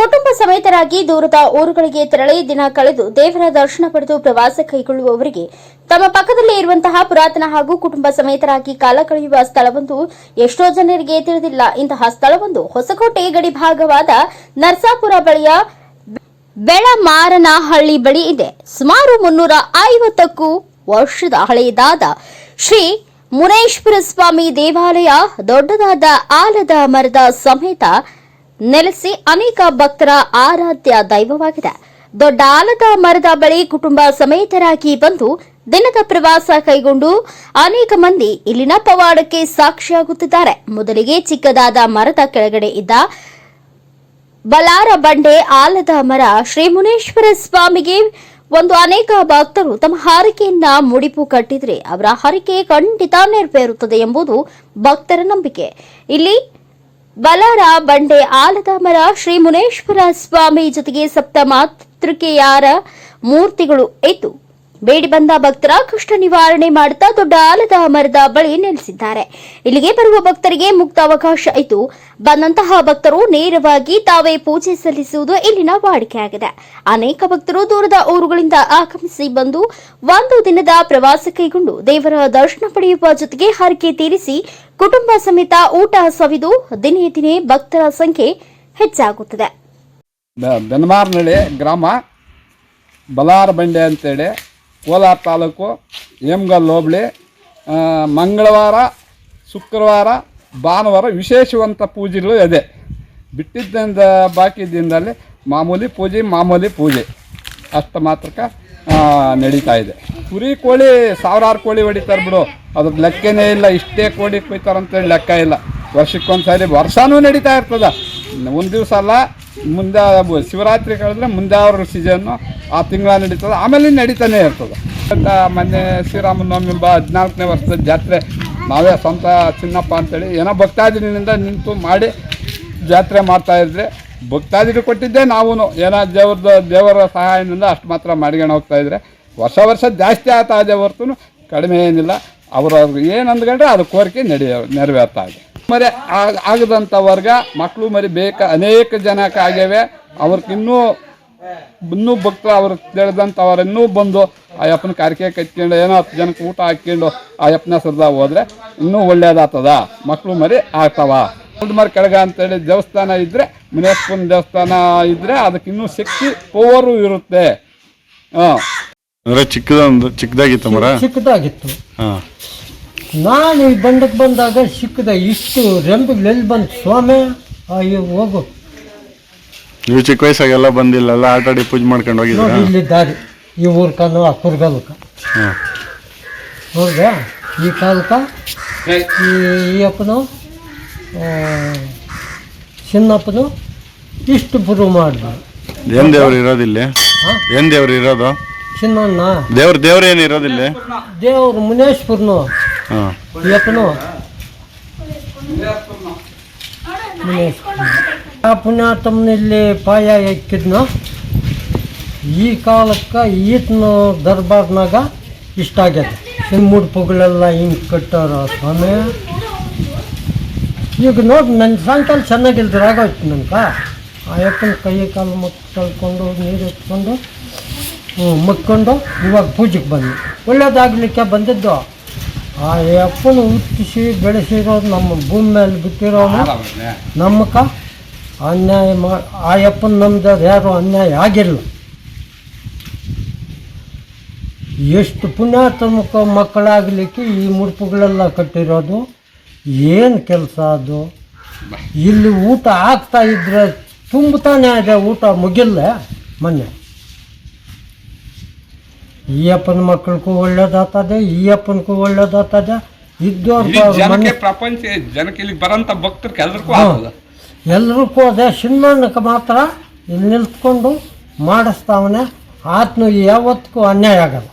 ಕುಟುಂಬ ಸಮೇತರಾಗಿ ದೂರದ ಊರುಗಳಿಗೆ ತೆರಳಿ ದಿನ ಕಳೆದು ದೇವರ ದರ್ಶನ ಪಡೆದು ಪ್ರವಾಸ ಕೈಗೊಳ್ಳುವವರಿಗೆ ತಮ್ಮ ಪಕ್ಕದಲ್ಲೇ ಇರುವಂತಹ ಪುರಾತನ ಹಾಗೂ ಕುಟುಂಬ ಸಮೇತರಾಗಿ ಕಾಲ ಕಳೆಯುವ ಸ್ಥಳವೊಂದು ಎಷ್ಟೋ ಜನರಿಗೆ ತಿಳಿದಿಲ್ಲ. ಇಂತಹ ಸ್ಥಳವೊಂದು ಹೊಸಕೋಟೆ ಗಡಿ ಭಾಗವಾದ ನರ್ಸಾಪುರ ಬಳಿಯ ಬೆಳಮಾರನಹಳ್ಳಿ ಬಳಿ ಇದೆ. ಸುಮಾರು ಮುನ್ನೂರ ಐವತ್ತಕ್ಕೂ ವರ್ಷದ ಹಳೆಯದಾದ ಶ್ರೀ ಮುನೇಶ್ವರ ಸ್ವಾಮಿ ದೇವಾಲಯ ದೊಡ್ಡದಾದ ಆಲದ ಮರದ ಸಮೇತ ನೆಲೆಸಿ ಅನೇಕ ಭಕ್ತರ ಆರಾಧ್ಯ ದೈವವಾಗಿದೆ. ದೊಡ್ಡ ಆಲದ ಮರದ ಬಳಿ ಕುಟುಂಬ ಸಮೇತರಾಗಿ ಬಂದು ದಿನದ ಪ್ರವಾಸ ಕೈಗೊಂಡು ಅನೇಕ ಮಂದಿ ಇಲ್ಲಿನ ಪವಾಡಕ್ಕೆ ಸಾಕ್ಷಿಯಾಗುತ್ತಿದ್ದಾರೆ. ಮೊದಲಿಗೆ ಚಿಕ್ಕದಾದ ಮರದ ಕೆಳಗಡೆ ಇದ್ದ ಬಲಾರ ಬಂಡೆ ಆಲದ ಮರ ಶ್ರೀ ಮುನೇಶ್ವರ ಸ್ವಾಮಿಗೆ ಒಂದು ಅನೇಕ ಭಕ್ತರು ತಮ್ಮ ಹಾರಿಕೆಯನ್ನ ಮುಡಿಪು ಕಟ್ಟಿದ್ರೆ ಅವರ ಹರಿಕೆ ಖಂಡಿತ ನೆರವೇರುತ್ತದೆ ಎಂಬುದು ಭಕ್ತರ ನಂಬಿಕೆ. ಇಲ್ಲಿ ಬಲಾರ ಬಂಡೆ ಆಲದಾಮರ ಶ್ರೀ ಮುನೇಶ್ವರ ಸ್ವಾಮಿ ಜೊತೆಗೆ ಸಪ್ತ ಮಾತೃಕೆಯಾರ ಮೂರ್ತಿಗಳು ಇದ್ದು ಬೇಡಿ ಬಂದ ಭಕ್ತರ ಕಷ್ಟ ನಿವಾರಣೆ ಮಾಡುತ್ತಾ ದೊಡ್ಡ ಆಲದ ಮರದ ಬಳಿ ನೆಲೆಸಿದ್ದಾರೆ. ಇಲ್ಲಿಗೆ ಬರುವ ಭಕ್ತರಿಗೆ ಮುಕ್ತ ಅವಕಾಶ ಇದ್ದು, ಬಂದಂತಹ ಭಕ್ತರು ನೇರವಾಗಿ ತಾವೇ ಪೂಜೆ ಸಲ್ಲಿಸುವುದು ಇಲ್ಲಿನ ವಾಡಿಕೆಯಾಗಿದೆ. ಅನೇಕ ಭಕ್ತರು ದೂರದ ಊರುಗಳಿಂದ ಆಗಮಿಸಿ ಬಂದು ಒಂದು ದಿನದ ಪ್ರವಾಸ ಕೈಗೊಂಡು ದೇವರ ದರ್ಶನ ಪಡೆಯುವ ಜೊತೆಗೆ ಹರಕೆ ತೀರಿಸಿ ಕುಟುಂಬ ಸಮೇತ ಊಟ ಸವಿದು ದಿನೇ ದಿನೇ ಭಕ್ತರ ಸಂಖ್ಯೆ ಹೆಚ್ಚಾಗುತ್ತದೆ. ಬೆನ್ಮಾರ್ನಳ್ಳಿ ಗ್ರಾಮ ಬಲಾರ ಬಂಡೆ ಅಂತೇಳಿ ಕೋಲಾರ ತಾಲೂಕು ಹೇಮಗಲ್ ಹೋಬಳಿ ಮಂಗಳವಾರ, ಶುಕ್ರವಾರ, ಭಾನುವಾರ ವಿಶೇಷವಂತ ಪೂಜೆಗಳು ಇದೆ. ಬಿಟ್ಟಿದ್ದಿಂದ ಬಾಕಿ ದಿನದಲ್ಲಿ ಮಾಮೂಲಿ ಪೂಜೆ ಮಾಮೂಲಿ ಪೂಜೆ. ಅಷ್ಟು ಮಾತ್ರಕ್ಕೆ ನಡೀತಾ ಇದೆ. ಕುರಿ ಕೋಳಿ ಸಾವಿರಾರು ಕೋಳಿ ಹೊಡಿತಾರೆ ಬಿಡು. ಅದ್ರ ಲೆಕ್ಕನೇ ಇಲ್ಲ, ಇಷ್ಟೇ ಕೋಳಿ ಕೊಯ್ತಾರಂತೇಳಿ ಲೆಕ್ಕ ಇಲ್ಲ. ವರ್ಷಕ್ಕೊಂದು ಸಾರಿ ವರ್ಷನೂ ನಡೀತಾ ಇರ್ತದ. ಒಂದು ದಿವಸ ಅಲ್ಲ ಮುಂದೆ ಶಿವರಾತ್ರಿ ಕಳೆದ್ರೆ ಮುಂದೆ ಅವ್ರ ಸೀಸನ್ನು ಆ ತಿಂಗಳ ನಡೀತದೆ. ಆಮೇಲೆ ನಡೀತಾನೆ ಇರ್ತದೆ. ಅಂತ ಮೊನ್ನೆ ಶ್ರೀರಾಮನವಮಿ ಬ ಹದಿನಾಲ್ಕನೇ ವರ್ಷದ ಜಾತ್ರೆ, ನಾವೇ ಸ್ವಂತ ಚಿನ್ನಪ್ಪ ಅಂತೇಳಿ ಏನೋ ಭಕ್ತಾದಿನಿಂದ ನಿಂತು ಮಾಡಿ ಜಾತ್ರೆ ಮಾಡ್ತಾ ಇದ್ರೆ ಭಕ್ತಾದಿಗಳು ಕೊಟ್ಟಿದ್ದೆ ನಾವು ಏನೋ ದೇವ್ರದ್ದು ದೇವರ ಸಹಾಯದಿಂದ ಅಷ್ಟು ಮಾತ್ರ ಮಾಡ್ಕೊಂಡು ಹೋಗ್ತಾ ಇದ್ರೆ. ವರ್ಷ ವರ್ಷ ಜಾಸ್ತಿ ಆಗ್ತಾ ಇದೆ ಹೊರತು ಕಡಿಮೆ ಏನಿಲ್ಲ. ಅವರು ಏನು ಅಂದ್ಕೊಂಡ್ರೆ ಅದು ಕೋರಿಕೆ ನಡೆಯ ನೆರವೇರ್ತಾ ಇದೆ. ಮರಿ ಆಗದಂತ ಆಗದಂಥ ವರ್ಗ ಮಕ್ಕಳು ಮರಿ ಬೇಕ ಅನೇಕ ಜನಕ್ಕೆ ಆಗ್ಯಾವೆ. ಅವ್ರಿಗೆ ಇನ್ನೂ ಇನ್ನೂ ಭಕ್ತರು ಅವ್ರು ತಿಳಿದಂಥವ್ರು ಇನ್ನೂ ಬಂದು ಆ ಯಪ್ಪನ ಕಾರ್ಕೆ ಕಟ್ಕೊಂಡು ಏನೋ ಹತ್ತು ಜನಕ್ಕೆ ಊಟ ಹಾಕ್ಕೊಂಡು ಆ ಯಪ್ಪನ ಹೆಸರ್ದಾಗ ಹೋದ್ರೆ ಇನ್ನೂ ಒಳ್ಳೇದಾಗ್ತದ ಮಕ್ಕಳು ಮರಿ ಆಗ್ತಾವ. ಮರಿ ಕೆಳಗ ಅಂತೇಳಿ ದೇವಸ್ಥಾನ ಇದ್ದರೆ ಮುನಿಯಪ್ಪನ ದೇವಸ್ಥಾನ ಇದ್ದರೆ ಅದಕ್ಕೆ ಇನ್ನೂ ಶಕ್ತಿ ಪವರು ಇರುತ್ತೆ. ಹಾಂ. ಅಂದ್ರೆ ಚಿಕ್ಕದೊಂದು ಚಿಕ್ಕದಾಗಿತ್ತು ಮರ? ಚಿಕ್ಕದಾಗಿತ್ತು. ಹಾಂ. ನಾನು ಈ ಬಂಡಕ್ಕೆ ಬಂದಾಗ ಸಿಕ್ಕದ ಇಷ್ಟು ರೆಂಬಿಗೆ ಎಲ್ಲಿ ಬಂತು ಸ್ವಾಮಿ? ಅಯ್ಯೋ ಹೋಗು. ನೀವು ಚಿಕ್ಕ ವಯಸ್ಸಾಗೆಲ್ಲ ಬಂದಿಲ್ಲ ಎಲ್ಲ ಆಟ ಆಡಿ ಪೂಜೆ ಮಾಡ್ಕೊಂಡು ಹೋಗಿದ್ದೀರಾ? ನೋಡಿ ಇಲ್ಲಿ ದಾರಿ. ಈ ಊರ್ ಕಾಲು ಆ ಕುರ್ಗಾಲಕ್ಕೆ ಹಾಂ. ಹೌದಾ ಈ ಕಾಲಕ ಈ ಈ ಅಪ್ಪನು? ಆ, ಚಿನ್ನಪ್ಪನು? ಇಷ್ಟು ಬರು ಮಾಡಿದ್ರು ಏನು ದೇವ್ರು ಇರೋದಿಲ್ಲಿ ಏನ್ ದೇವ್ರು ಇರೋದು? ಚಿನ್ನಣ್ಣ. ದೇವ್ರ ದೇವ್ರ ಏನು ಇರೋದಿಲ್ಲ ದೇವ್ರು ಮುನೇಶ್ವರನು. ಆ ಪುಣ್ಯಾತಮ್ಮನಲ್ಲಿ ಪಾಯ ಎಕ್ಕಿದ್ನೋ ಈ ಕಾಲಕ್ಕೆ ಈತನ ದರ್ಬಾರ್ನಾಗ ಇಷ್ಟ ಆಗ್ಯದ. ಸಿಮ್ಮುಡ್ಪುಗಳೆಲ್ಲ ಹಿಂಗೆ ಕಟ್ಟಾರ ಸ್ವಾಮಿ. ಈಗ ನೋಡಿ ನನ್ನ ಸಾಯಂಕಾಲ ಚೆನ್ನಾಗಿಲ್ದ್ರೆ ಆಗೋಯ್ತು ನನ್ಕ ಆ ಯಪ್ಪನ ಕೈ ಕಾಲು ಮುಟ್ಟು ಕಳ್ಕೊಂಡು, ನೀರು ಎತ್ಕೊಂಡು ಹ್ಞೂ ಮುಕ್ಕೊಂಡು ಇವಾಗ ಪೂಜೆಗೆ ಬಂದ್ವಿ ಒಳ್ಳೇದಾಗಲಿಕ್ಕೆ ಬಂದಿದ್ದು. ಆ ಯಪ್ಪನ ಹುಟ್ಟಿಸಿ ಬೆಳೆಸಿರೋದು ನಮ್ಮ ಭೂಮಿ ಮೇಲೆ ಬಿಟ್ಟಿರೋನು ನಮ್ಮಕ್ಕ. ಅನ್ಯಾಯ ಮಾ ಆ ಅಪ್ಪನ ನಮ್ದು ಯಾರು ಅನ್ಯಾಯ ಆಗಿಲ್ಲ. ಎಷ್ಟು ಪುಣ್ಯಾತ್ಮಕ ಮಕ್ಕಳಾಗಲಿಕ್ಕೆ ಈ ಮುಡುಪುಗಳೆಲ್ಲ ಕಟ್ಟಿರೋದು? ಏನು ಕೆಲಸ ಅದು? ಇಲ್ಲಿ ಊಟ ಆಗ್ತಾ ಇದ್ರೆ ತುಂಬತಾನೆ ಇದೆ ಊಟ ಮುಗಿಲ್ಲ ಮೊನ್ನೆ. ಈ ಅಪ್ಪನ ಮಕ್ಕಳಿಗೂ ಒಳ್ಳೇದಾಗ್ತದೆ ಈ ಅಪ್ಪನಿಗೂ ಒಳ್ಳೇದಾಗ್ತದೆ ಇದ್ದವ್ರು ಪ್ರಪಂಚ ಜನಕ್ಕೆ ಇಲ್ಲಿ ಬರೋಂಥ ಭಕ್ತರಿಗೆ ಎಲ್ರಿಗೂ. ಎಲ್ರಿಗೂ ಅದೇ ಮಾತ್ರ ಇಲ್ಲಿ ನಿಲ್ತ್ಕೊಂಡು ಮಾಡಿಸ್ತಾವನೆ. ಆತ್ಮ ಯಾವತ್ತಿಗೂ ಅನ್ಯಾಯ ಆಗಲ್ಲ.